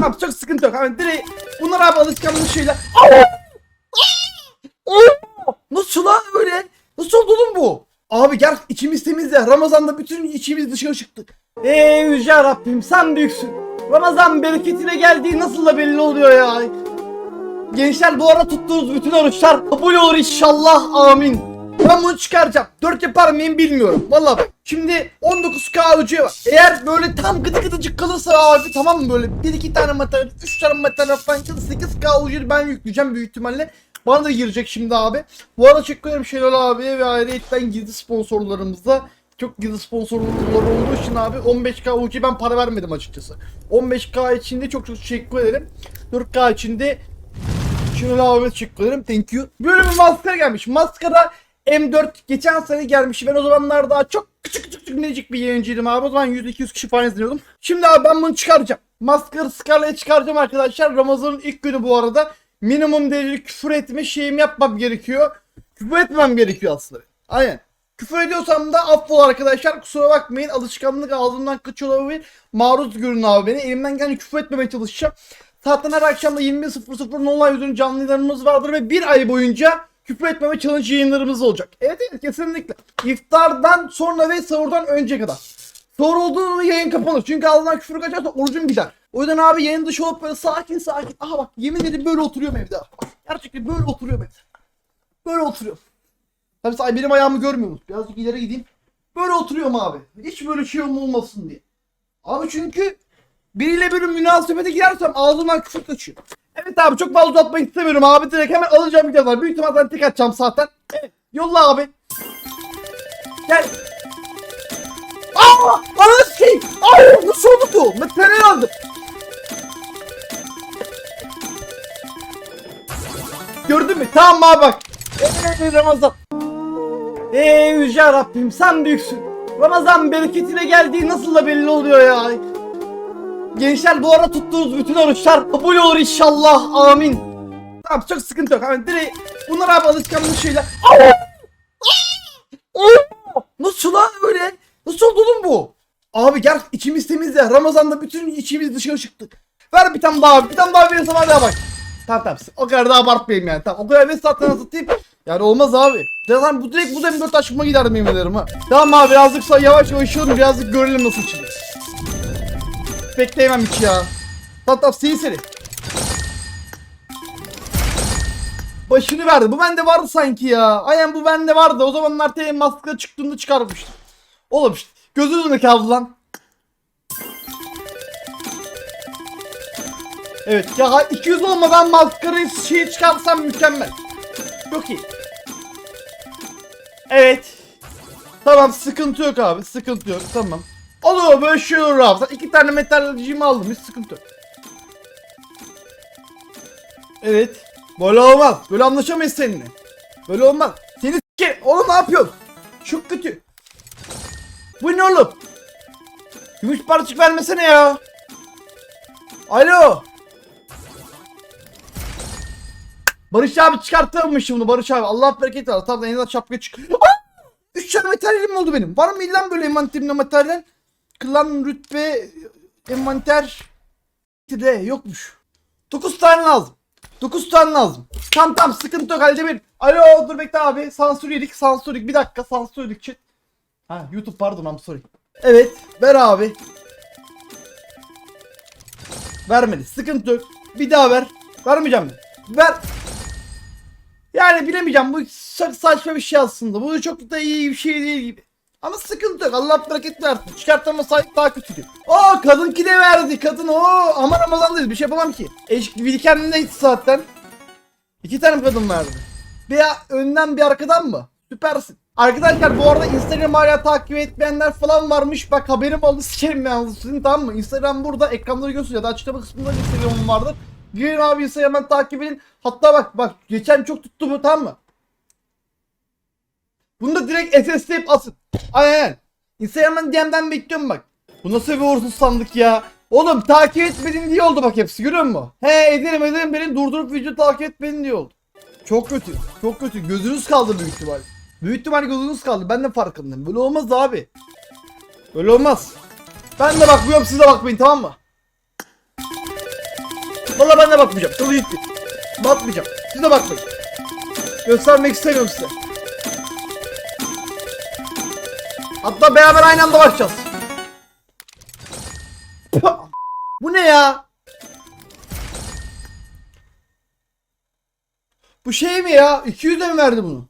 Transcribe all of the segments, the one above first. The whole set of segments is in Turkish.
Tamam çok sıkıntı yok. Hemen direkt bunlar abi alışkanlık şeyler. Nasıl lan öyle? Nasıl oldu oğlum bu? Abi gel içimiz temiz ya. Ramazan'da bütün içimiz dışarı çıktı. Ey yüce Rabbim sen büyüksün. Ramazan bereketiyle geldiği nasıl da belli oluyor ya. Gençler bu ara tuttuğunuz bütün oruçlar kabul olur inşallah amin. Ben bunu çıkaracağım. 4 yapar mıyım bilmiyorum. Vallahi bak. Şimdi 19k ucu var. Eğer böyle tam gıdı gıdıcık kalırsa abi tamam mı böyle 1-2 tane materyal 3 tane materyal falan kalırsa 8k ucu ben yükleyeceğim büyük ihtimalle. Bana da girecek şimdi abi. Bu arada ederim Şenol abi ve ayrıyetten gizli sponsorlarımızda. Çok gizli sponsorlar olduğu için abi 15k ucu ben para vermedim açıkçası. 15k içinde çok çok teşekkür ederim. 4k içinde Şenol abi teşekkür ederim. Thank you. Böyle bir maskara gelmiş. Maskara M4 geçen sene gelmiş. Ben o zamanlar daha çok küçük küçük küçük minicik bir yayıncıydım abi. O zaman 100-200 kişi falan izliyordum. Şimdi abi ben bunu çıkaracağım. Maskara skalaya çıkaracağım arkadaşlar. Ramazan'ın ilk günü bu arada. Minimum derecede küfür etme şeyim yapmam gerekiyor. Küfür etmem gerekiyor aslında. Aynen. Küfür ediyorsam da affola arkadaşlar. Kusura bakmayın. Alışkanlık ağzımdan kaçıyor olabilir. Maruz görün abi beni. Elimden gelen küfür etmemeye çalışacağım. Zaten her akşam da 21.00 online yüzünün canlı yayınlarımız vardır ve bir ay boyunca küfür etmeme challenge yayınlarımız olacak. Evet evet kesinlikle. İftardan sonra ve sahurdan önce kadar. Sahur olduğunda yayın kapanır. Çünkü ağzından küfür kaçarsa orucum gider. O yüzden abi yayın dışı olup böyle sakin sakin. Aha bak yemin ederim böyle oturuyorum evde. Bak, gerçekten böyle oturuyorum evde. Böyle oturuyorum. Tabii sen benim ayağımı görmüyorsunuz. Birazcık ileri gideyim. Böyle oturuyorum abi. Hiç böyle şey olmasın diye. Abi çünkü biriyle böyle münasebete girersem ağzımdan küfür kaçıyor. Evet abi çok fazla uzatmak istemiyorum abi. Direkt hemen alacağım videolar. Büyük ihtimalle tek atacağım zaten. Evet, yolla abi. Gel. Aa! Ananı sikeyim. Aa! Nasıl oldu bu? Materyal aldım. Gördün mü? Tamam abi bak. Ey Ramazan. Ey yüce Rabbim sen büyüksün. Ramazan bereketiyle geldiği nasıl da belli oluyor ya. Gençler bu ara tuttuğunuz bütün oruçlar kabul olur inşallah amin. Tamam çok sıkıntı yok. Hemen direkt bunlar abi alışkanlık şeyler. Nasıl lan öyle? Nasıl oldu oğlum bu? Abi gel içimiz temiz ya. Ramazan'da bütün içimiz dışarı çıktı. Ver bir tane daha abi. Bir tane daha verirsen var ya bak. Tamam tamam. O kadar da abartmayayım yani. Tamam o kadar ve zaten satayım. Yani olmaz abi. Zaten bu direkt bu da 4 aşkıma giderdim yemin ederim ha. Tamam abi birazcık sonra yavaş yavaş yiyorum. Birazcık görelim nasıl içilir. Bekleyemem hiç ya. Tamam sil seni. Başını verdi. Bu bende vardı sanki ya. Aynen bu bende vardı. O zamanlar TM maskara çıktığında çıkarmıştım. Oğlum işte. Gözünü mü kaldı lan? Evet ya ha- 200 olmadan maskarayı şey çıkarsam mükemmel. Çok iyi. Evet. Tamam sıkıntı yok abi sıkıntı yok tamam. Olur böyle şey. Zaten iki tane metalcimi aldım hiç sıkıntı yok. Evet. Böyle olmaz. Böyle anlaşamayız seninle. Böyle olmaz. Seni s**erim. Oğlum ne yapıyorsun? Çok kötü. Bu ne oğlum? Gümüş parçacık vermesene ya. Alo. Barış abi çıkartılmış bunu Barış abi. Allah bereket versin. Tamam en azından şapkaya çık. Aa! Üç tane materyalim oldu benim. Var mı lan böyle envanterimde materyal? Klan rütbe envanter de yokmuş. 9 tane lazım. 9 tane lazım. Tam tam sıkıntı yok halde bir. Alo dur bekle abi. Sansür yedik sansür yedik. Bir dakika sansür yedik chat. Ha YouTube pardon I'm sorry. Evet ver abi. Vermedi. Sıkıntı yok. Bir daha ver. Vermeyeceğim? Ver. Yani bilemeyeceğim. Bu saçma bir şey aslında. Bu çok da iyi bir şey değil gibi. Ama sıkıntı yok. Allah bereket versin. Çıkartma sahip daha kötü. Oo kadınki de verdi. Kadın o ama Ramazan'dayız. Bir şey yapamam ki. Eşk Wilken'de hiç zaten. İki tane kadın verdi. Bir önden bir arkadan mı? Süpersin. Arkadaşlar bu arada Instagram hala takip etmeyenler falan varmış. Bak haberim oldu sikerim yalnız sizin tamam mı? Instagram burada ekranları gösteriyor. Daha açıklama kısmında Instagram'ım vardır. Girin abi Instagram'dan takip edin. Hatta bak bak geçen çok tuttu bu tamam mı? Bunu da direkt SS'leyip asın. Aynen. Instagram'dan DM'den bekliyorum bak. Bu nasıl bir uğursuz sandık ya. Oğlum takip etmedin diye oldu bak hepsi görüyor musun? He ederim ederim beni durdurup video takip etmedin diye oldu. Çok kötü. Çok kötü. Gözünüz kaldı büyük ihtimal. Büyük ihtimal gözünüz kaldı. Ben de farkındayım. Böyle olmaz abi. Böyle olmaz. Ben de bakmıyorum siz de bakmayın tamam mı? Valla ben de bakmayacağım. Çok ciddi. Bakmayacağım. Siz de bakmayın. Göstermek istemiyorum size. Hatta beraber aynı anda bakacağız. Bu ne ya? Bu şey mi ya? 200 de mi verdi bunu?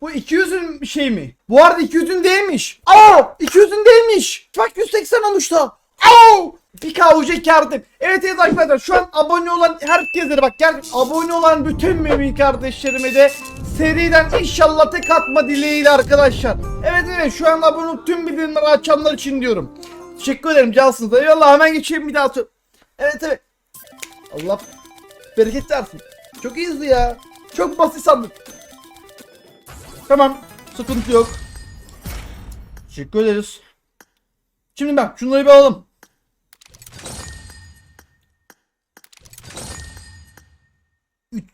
Bu 200'ün bir şey mi? Bu arada 200'ün değilmiş. Aa! 200'ün değilmiş. Bak 180 olmuş da. Aa! Bir kavucu kardım. Evet evet arkadaşlar şu an abone olan herkese bak gel abone olan bütün mümin kardeşlerime de seriden inşallah tek atma dileğiyle arkadaşlar. Evet evet şu an abone tüm bildirimleri açanlar için diyorum. Teşekkür ederim cansınız. Eyvallah hemen geçeyim bir daha. Evet evet. Allah bereket versin. Çok iyiydi ya. Çok basit sandım. Tamam. Sıkıntı yok. Teşekkür ederiz. Şimdi bak şunları bir alalım.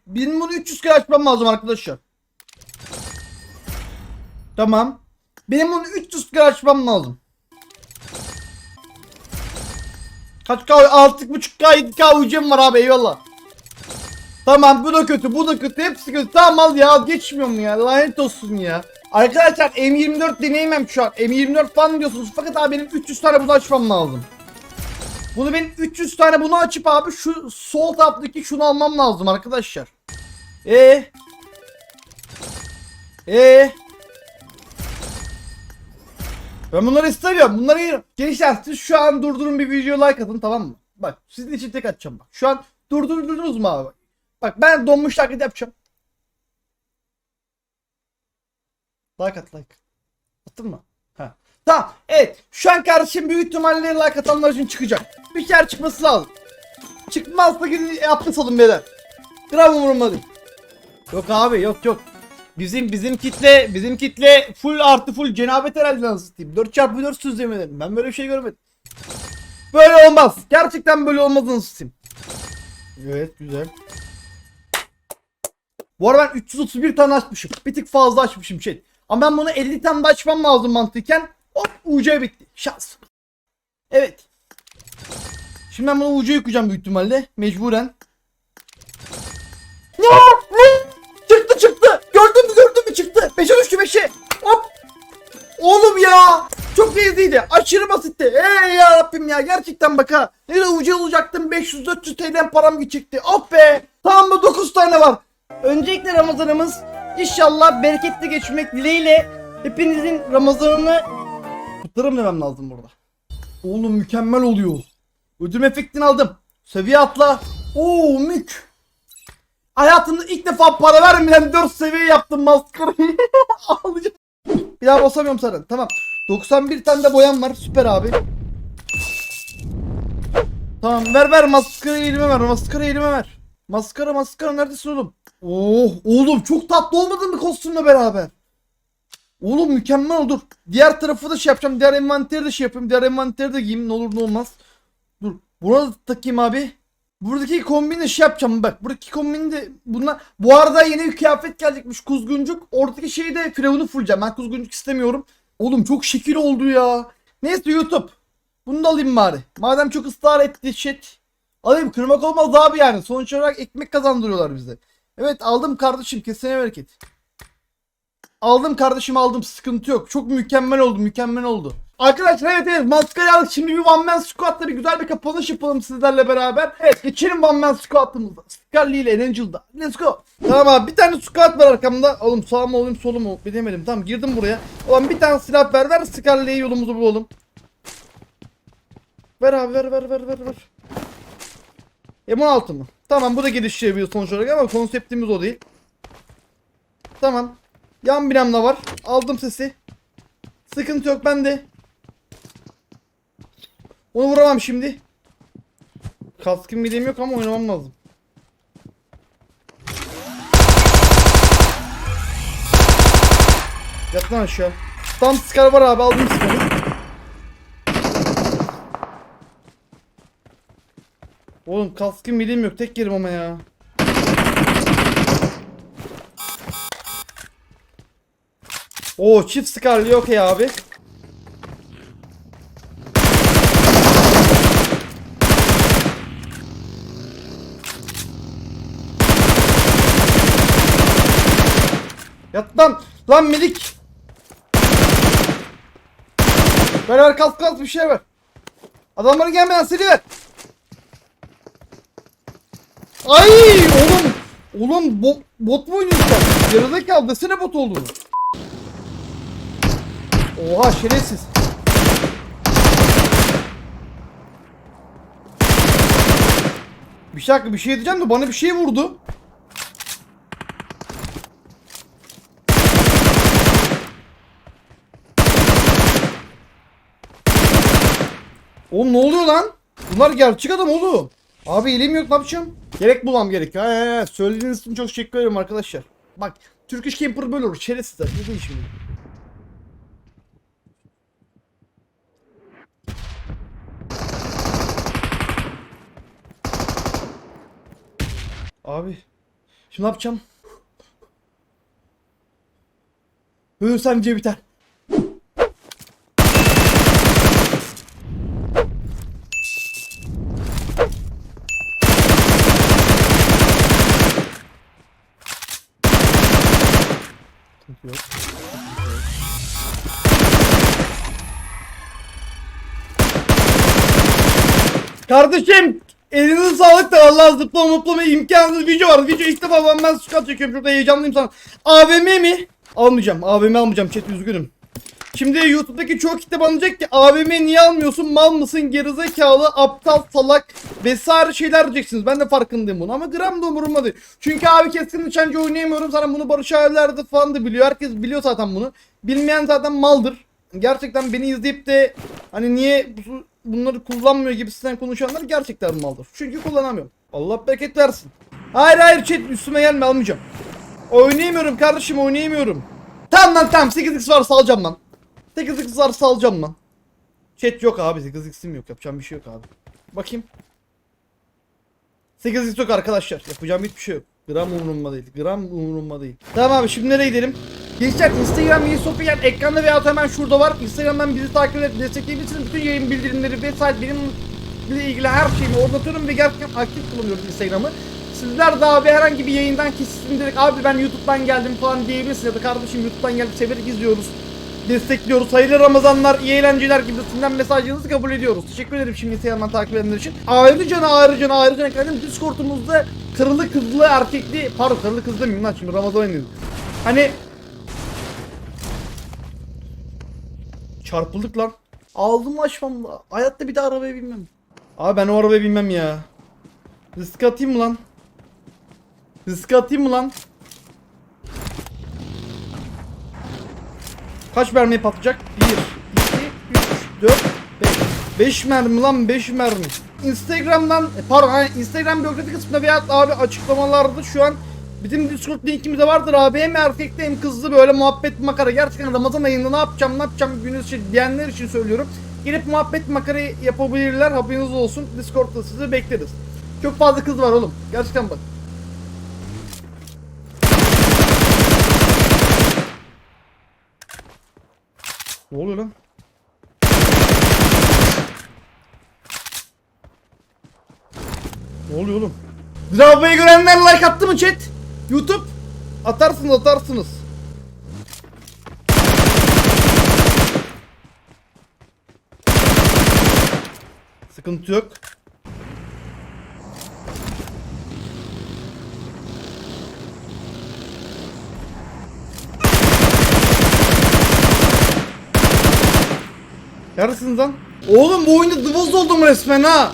Benim bunu 300 kere açmam lazım arkadaşlar. Tamam. Benim bunu 300 kere açmam lazım. Kaç K? 6.5 K 7 K ucum var abi eyvallah. Tamam bu da kötü bu da kötü hepsi kötü tamam al ya geçmiyor mu ya lanet olsun ya. Arkadaşlar M24 deneyemem şu an M24 falan diyorsunuz fakat abi benim 300 tane bunu açmam lazım. Bunu ben 300 tane bunu açıp abi şu sol taraftaki şunu almam lazım arkadaşlar. E E Ben bunları istemiyorum. Bunları yerim. Gençler siz şu an durdurun bir video like atın tamam mı? Bak sizin için tek atacağım bak. Şu an durdurdunuz mu abi? Bak ben donmuş taklit yapacağım. Like at like. Attın mı? Tamam. Evet. Şu an kardeşim büyük ihtimalle like atanlar için çıkacak. Bir kere çıkması lazım. Çıkmazsa gidin yapmış olun beyler. Gram umurumda. Yok abi yok yok. Bizim bizim kitle bizim kitle full artı full cenabet herhalde nasıl diyeyim. 4 çarpı 4 süzlemelerim. Ben böyle bir şey görmedim. Böyle olmaz. Gerçekten böyle olmaz nasıl diyeyim. Evet güzel. Bu arada ben 331 tane açmışım. Bir tık fazla açmışım şey. Ama ben bunu 50 tane de açmam lazım mantıken. Hop UC bitti. Şans. Evet. Şimdi ben bunu UC yükleyeceğim büyük ihtimalle. Mecburen. Ya! Çıktı çıktı. Gördün mü gördün mü çıktı. 5'e düştü 5'e. Hop. Oğlum ya. Çok lezzetliydi. Aşırı basitti. Ey ya Rabbim ya. Gerçekten bak ha. Ne de ucu olacaktım. 500-400 TL param gidecekti. Oh be. Tamam mı 9 tane var. Öncelikle Ramazanımız inşallah bereketli geçmek dileğiyle hepinizin Ramazanını kutlarım demem lazım burada. Oğlum mükemmel oluyor. Ödül efektini aldım. Seviye atla. Oo mük. Hayatımda ilk defa para vermeden 4 seviye yaptım maskarayı. Ağlayacağım. Bir daha basamıyorum sana. Tamam. 91 tane de boyam var. Süper abi. Tamam ver ver maskarayı elime ver. Maskarayı elime ver. Maskara maskara neredesin oğlum? Oh oğlum çok tatlı olmadı mı kostümle beraber? Oğlum mükemmel olur. Diğer tarafı da şey yapacağım. Diğer envanteri de şey yapayım. Diğer envanteri de giyeyim. Ne olur ne olmaz. Dur. Buna da takayım abi. Buradaki kombini şey yapacağım bak. Buradaki kombini de bunlar. Bu arada yeni bir kıyafet gelecekmiş kuzguncuk. Oradaki şeyi de firavunu fulleceğim. Ben kuzguncuk istemiyorum. Oğlum çok şekil oldu ya. Neyse YouTube. Bunu da alayım bari. Madem çok ısrar etti shit. Alayım kırmak olmaz abi yani. Sonuç olarak ekmek kazandırıyorlar bize. Evet aldım kardeşim kesene bereket. Aldım kardeşim aldım sıkıntı yok. Çok mükemmel oldu mükemmel oldu. Arkadaşlar evet evet maskarayı aldık. Şimdi bir one man squat'la bir güzel bir kapanış yapalım sizlerle beraber. Evet geçelim one man squat'ımıza. Scully ile Angel'da. Let's go. Tamam abi bir tane squat var arkamda. Oğlum sağ mı olayım solu mu bilemedim. Tamam girdim buraya. Ulan bir tane silah ver ver Scully'ye yolumuzu bulalım. Ver abi ver ver ver ver ver. M16 mı? Tamam bu da geliştirebiliyor sonuç olarak ama konseptimiz o değil. Tamam. Yan binamda var. Aldım sesi. Sıkıntı yok bende. Onu vuramam şimdi. Kaskım bileyim yok ama oynamam lazım. Yat lan aşağı. Tam skar var abi aldım skarı. Oğlum kaskım bileyim yok tek yerim ama ya. Oo çift skarlı yok abi. Yat lan. Lan milik. Ver ver kalk kalk bir şey ver. Adamları gelmeden seni ver. Ay oğlum. Oğlum bot, bot mu oynuyorsun sen? Yarıda kaldı. Desene bot olduğunu. Oha şerefsiz. Bir dakika bir şey diyeceğim de bana bir şey vurdu. Oğlum ne oluyor lan? Bunlar gerçek adam oğlum. Abi elim yok ne yapacağım? Gerek bulmam gerekiyor. He he he. Söylediğiniz için çok teşekkür ederim arkadaşlar. Bak Turkish Camper böyle olur. Şerefsizler. Ne değil şimdi? Abi. Şimdi ne yapacağım? Ölürsem C biter. Yok. Kardeşim elinize sağlık da Allah zıplama mutlama imkansız video var. Video ilk defa ben, ben squat çekiyorum şurada heyecanlıyım sana. AVM mi? Almayacağım. AVM almayacağım chat üzgünüm. Şimdi YouTube'daki çok kitle bana diyecek ki AVM niye almıyorsun? Mal mısın? Gerizekalı, aptal, salak vesaire şeyler diyeceksiniz. Ben de farkındayım bunu ama gram da umurumda değil. Çünkü abi keskin nişancı oynayamıyorum. Sana bunu Barış abiler falan da biliyor. Herkes biliyor zaten bunu. Bilmeyen zaten maldır. Gerçekten beni izleyip de hani niye bunları kullanmıyor gibisinden konuşanlar gerçekten maldır. Çünkü kullanamıyorum. Allah bereket versin. Hayır hayır chat üstüme gelme almayacağım. Oynayamıyorum kardeşim oynayamıyorum. Tamam lan tamam 8x varsa alacağım lan. 8x varsa alacağım lan. Chat yok abi 8x'im yok yapacağım bir şey yok abi. Bakayım. 8x yok arkadaşlar yapacağım hiçbir şey yok. Gram umurumda değil. Gram umurumda değil. Tamam abi şimdi nereye gidelim? Gençler Instagram yayın sohbet ekranda veya hemen şurada var. Instagram'dan bizi takip edip destekleyebilirsiniz. Bütün yayın bildirimleri vesaire benimle ilgili her şeyimi orada atıyorum ve gerçekten aktif kullanıyorum Instagram'ı. Sizler de abi herhangi bir yayından kesin direkt abi ben YouTube'dan geldim falan diyebilirsiniz ya da kardeşim YouTube'dan geldik severek izliyoruz. Destekliyoruz. Hayırlı Ramazanlar, iyi eğlenceler gibisinden mesajlarınızı kabul ediyoruz. Teşekkür ederim şimdi Instagram'dan takip edenler için. Ayrıca ayrıca ayrıca efendim Discord'umuzda kırılı kızlı erkekli pardon kırılı kızlı demeyeyim lan şimdi Ramazan ayındayız. Hani Çarpıldık lan. Aldım açmam. Hayatta bir daha arabaya binmem. Abi ben o arabaya binmem ya. Risk atayım mı lan? Risk atayım mı lan? Kaç mermi patlayacak? 1, 2, 3, 4, 5. 5 mermi lan 5 mermi. Instagram'dan e, pardon Instagram biyografi kısmında veya abi açıklamalarda şu an bizim Discord linkimizde vardır abi hem erkekli hem kızlı böyle muhabbet makara gerçekten Ramazan ayında ne yapacağım ne yapacağım gününüz için diyenler için söylüyorum. Gelip muhabbet makara yapabilirler haberiniz olsun Discord'da sizi bekleriz. Çok fazla kız var oğlum gerçekten bak. Ne oluyor lan? Ne oluyor oğlum? Bravo'yu görenler like attı mı chat? YouTube? Atarsınız atarsınız. Sıkıntı yok. Yarısınız lan. Oğlum bu oyunda dıvoz oldum resmen ha.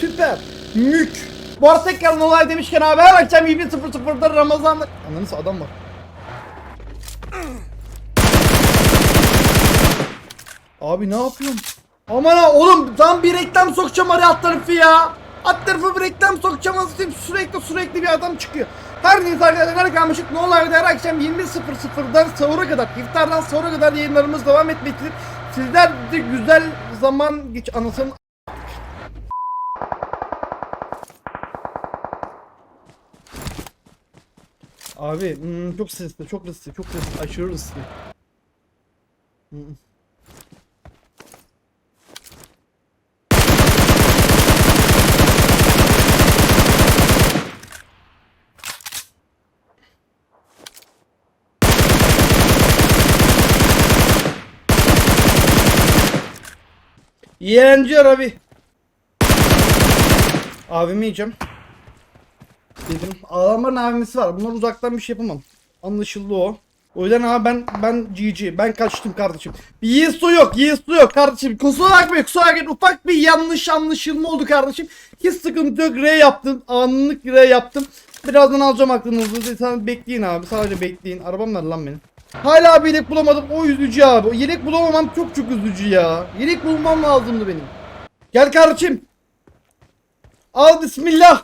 Süper. Mük. Bu arada tekrar olay demişken abi her akşam 20.00'da Ramazan'da... Anladınız adam var. Abi ne yapıyorsun? Aman ha oğlum tam bir reklam sokacağım araya alt tarafı ya. Alt tarafı bir reklam sokacağım anasını sürekli sürekli bir adam çıkıyor. Her neyse arkadaşlar kalmışık ne olaydı her akşam 20.00'dan sahura kadar iftardan sonra kadar yayınlarımız devam etmektedir. Sizler de güzel zaman geç anasını Abi hmm, çok stresli, çok stresli, çok stresli, aşırı stresli. Hmm. Yenci abi. Abimi yiyeceğim. Dedim. Adamların abimisi var. Bunlar uzaktan bir şey yapamam. Anlaşıldı o. O yüzden abi ben ben GG. Ben kaçtım kardeşim. Bir Yesu yok. Yesu yok kardeşim. Kusura bakmayın. Kusura bakmayın. Ufak bir yanlış anlaşılma oldu kardeşim. Hiç sıkıntı yok. R yaptım. Anlık R yaptım. Birazdan alacağım aklınızı. Sen bekleyin abi. Sadece bekleyin. Arabam nerede lan benim? Hala bir yelek bulamadım. O üzücü abi. Yelek bulamamam çok çok üzücü ya. Yelek bulmam lazımdı benim. Gel kardeşim. Al bismillah.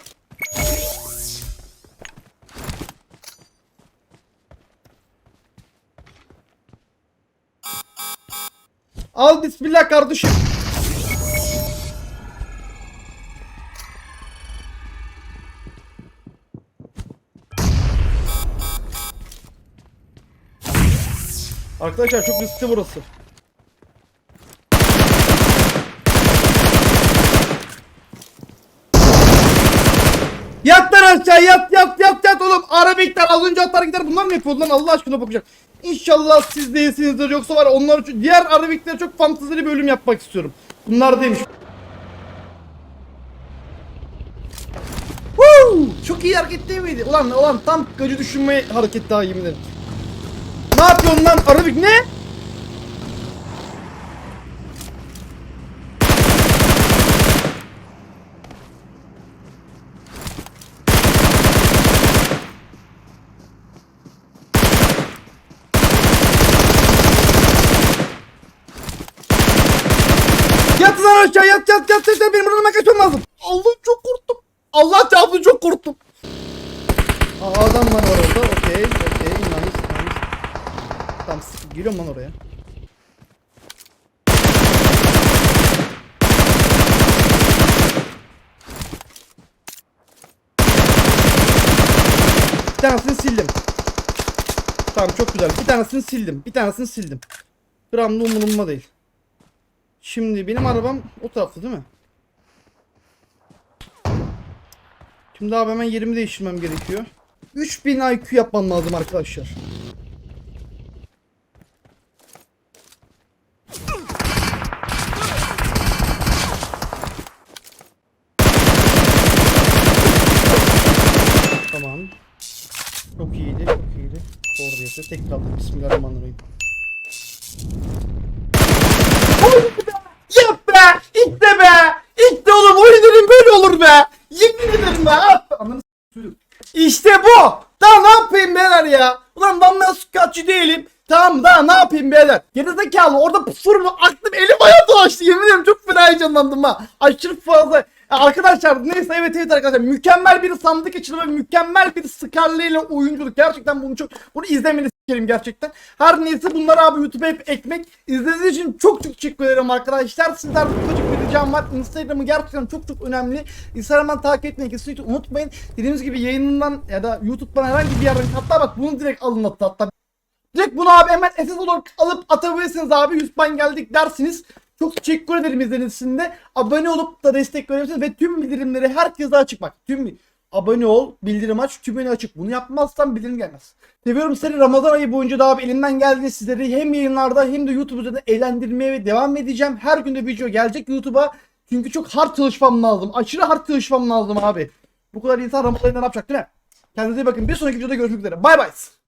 Al bismillah kardeşim. Arkadaşlar çok riskli burası. Yat lan aşağı yat yat yat yat Arabikler az önce atlar gider bunlar mı yapıyordu lan Allah aşkına bakacak. İnşallah siz değilsinizdir yoksa var onlar için diğer Arabiklere çok fantezili bölüm yapmak istiyorum. Bunlar değilmiş. Woo! Çok iyi hareket değil miydi? Ulan ulan tam gacı düşünme hareket daha yemin ederim. Ne yapıyorsun lan Arabik ne? Yat lan aşağı yat yat yat yat benim buradan kaçmam lazım. Allah çok korktum. Allah çarptı çok korktum. Aa, adam var orada okey okey nice nice. Tamam giriyorum lan oraya. Bir tanesini sildim. Tamam çok güzel. Bir tanesini sildim. Bir tanesini sildim. Gram da umurumda değil. Şimdi benim arabam o tarafta değil mi? Şimdi abi hemen yerimi değiştirmem gerekiyor. 3000 IQ yapmam lazım arkadaşlar. Tamam. Çok iyiydi, çok iyiydi. Doğru yapıyor. Tekrar. Bismillahirrahmanirrahim. Yap be! İşte be! İşte oğlum oyunların böyle olur be! Yemin ederim be! Ah! Ananı s**eyim. İşte bu! Daha ne yapayım beyler ya? Ulan ben ben skatçı değilim. Tamam daha ne yapayım beyler? Gerizekalı orada pusurum aklım elim ayağım dolaştı. Yemin ederim çok fena heyecanlandım ha. Aşırı fazla. Arkadaşlar neyse evet evet arkadaşlar mükemmel bir sandık açılımı mükemmel bir Scarlet ile oyunculuk gerçekten bunu çok bunu izlemeni sikerim gerçekten. Her neyse bunlar abi YouTube'a hep ekmek. İzlediğiniz için çok çok teşekkür ederim arkadaşlar. Sizler ufacık bir ricam var. Instagram'ı gerçekten çok çok önemli. Instagram'dan takip etmeyi kesinlikle unutmayın. Dediğimiz gibi yayınından ya da YouTube'dan herhangi bir yerden hatta bak bunu direkt alın hatta. hatta Direkt bunu abi hemen SS olarak alıp atabilirsiniz abi. 100 ban geldik dersiniz. Çok teşekkür ederim izlediğiniz için de. Abone olup da destek verebilirsiniz ve tüm bildirimleri herkese açık bak. Tüm abone ol, bildirim aç, tümünü açık. Bunu yapmazsan bildirim gelmez. Seviyorum seni Ramazan ayı boyunca da abi elimden geldiğince sizleri hem yayınlarda hem de YouTube üzerinde eğlendirmeye ve devam edeceğim. Her gün de video gelecek YouTube'a. Çünkü çok hard çalışmam lazım. Aşırı hard çalışmam lazım abi. Bu kadar insan Ramazan ayında ne yapacak değil mi? Kendinize iyi bakın. Bir sonraki videoda görüşmek üzere. Bay bay.